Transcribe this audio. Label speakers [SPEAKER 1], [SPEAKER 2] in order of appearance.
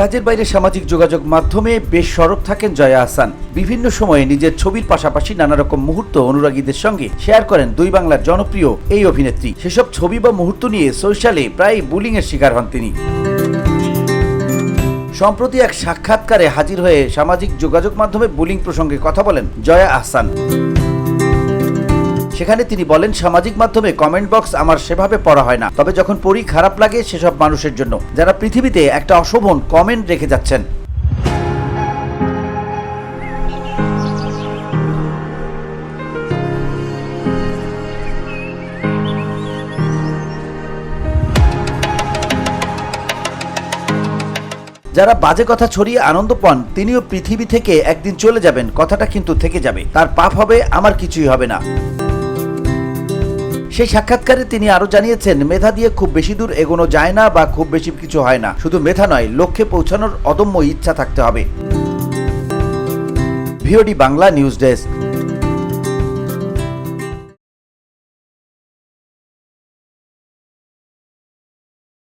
[SPEAKER 1] কাজের বাইরে সামাজিক যোগাযোগ মাধ্যমে বেশ সরব থাকেন জয়া আহসান। বিভিন্ন সময়ে নিজের ছবির পাশাপাশি নানা রকম মুহূর্ত অনুরাগীদের সঙ্গে শেয়ার করেন দুই বাংলার জনপ্রিয় এই অভিনেত্রী। সেসব ছবি বা মুহূর্ত নিয়ে সোশ্যালে প্রায় বুলিং এর শিকার হন তিনি। সম্প্রতি এক সাক্ষাৎকারে হাজির হয়ে সামাজিক যোগাযোগ মাধ্যমে বুলিং প্রসঙ্গে কথা বলেন জয়া আহসান। সেখানে তিনি বলেন, সামাজিক মাধ্যমে কমেন্ট বক্স আমার সেভাবে পড়া হয় না। তবে যখন পড়ি খারাপ লাগে সেসব মানুষের জন্য, যারা পৃথিবীতে একটা অশোভন কমেন্ট রেখে যাচ্ছেন। যারা বাজে কথা ছড়িয়ে আনন্দ পান, তিনিও পৃথিবী থেকে একদিন চলে যাবেন, কথাটা কিন্তু থেকে যাবে। তার পাপ হবে, আমার কিছুই হবে না। সেই সাক্ষাৎকারে তিনি আরও জানিয়েছেন, মেধা দিয়ে খুব বেশি দূর এগোনো যায় না বা খুব বেশি কিছু হয় না। শুধু মেধা নয়, লক্ষ্যে পৌঁছানোর অদম্য ইচ্ছা থাকতে হবে। VOD Bangla news desk.